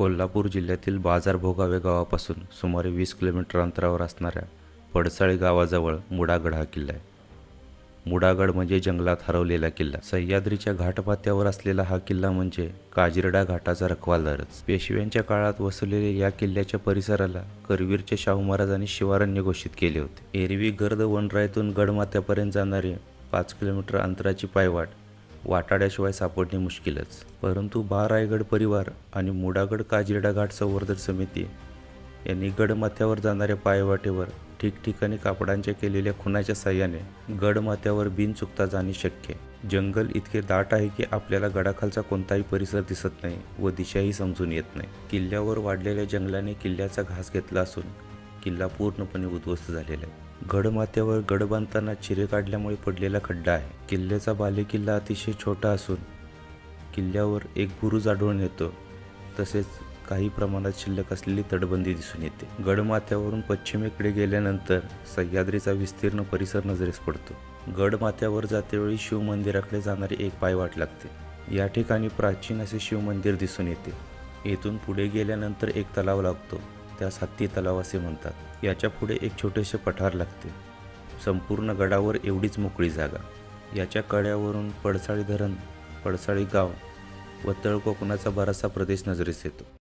कोल्हापूर जिल्ह्यातील बाजार भोगावे गावापासून सुमारे वीस किलोमीटर अंतरावर असणाऱ्या पडसाळी गावाजवळ मुडागड हा किल्ला आहे. मुडागड म्हणजे जंगलात हरवलेला किल्ला. सह्याद्रीच्या घाटपात्यावर असलेला हा किल्ला म्हणजे काजिरडा घाटाचा रखवालदारच. पेशव्यांच्या काळात वसलेले या किल्ल्याच्या परिसराला करवीरच्या शाहू महाराजांनी शिवारण्य घोषित केले होते. एरवी गर्द वनरायतून गडमाथ्यापर्यंत जाणारी पाच किलोमीटर अंतराची पायवाट वाटाड्याशिवाय सापडणे मुश्किलच. परंतु बा रायगड परिवार आणि मुडागड काजिरडा घाट संवर्धन समिती यांनी गडमाथ्यावर जाणाऱ्या पायवाटेवर ठिकठिकाणी कापडांच्या केलेल्या खुनाच्या साह्याने गडमाथ्यावर बिन चुकता जाणे शक्य. आहे. जंगल इतके दाट आहे की आपल्याला गडाखालचा कोणताही परिसर दिसत नाही व दिशाही समजून येत नाही. किल्ल्यावर वाढलेल्या जंगलाने किल्ल्याचा घास घेतला असून किल्ला पूर्णपणे उद्ध्वस्त झालेला आहे. गडमाथ्यावर गड बांधताना चिरे काढल्यामुळे पडलेला खड्डा आहे. किल्ल्याचा बालेकिल्ला अतिशय छोटा असून किल्ल्यावर एक बुरुज आढळून येतो. तसेच काही प्रमाणात शिल्लक असलेली तटबंदी दिसून येते. गडमाथ्यावरून पश्चिमेकडे गेल्यानंतर सह्याद्रीचा विस्तीर्ण परिसर नजरेस पडतो. गडमाथ्यावर जातेवेळी शिवमंदिराकडे जाणारी एक पायवाट लागते. या ठिकाणी प्राचीन असे शिवमंदिर दिसून येते. येथून पुढे गेल्यानंतर एक तलाव लागतो. त्यास हत्ती तलाव असे म्हणतात. याच्यापुढे एक छोटेसे पठार लागते. संपूर्ण गडावर एवढीच मोकळी जागा. याच्या कड्यावरून पडसाळी धरण पडसाळी गाव व तळ कोकणाचा बराचसा प्रदेश नजरेस येतो.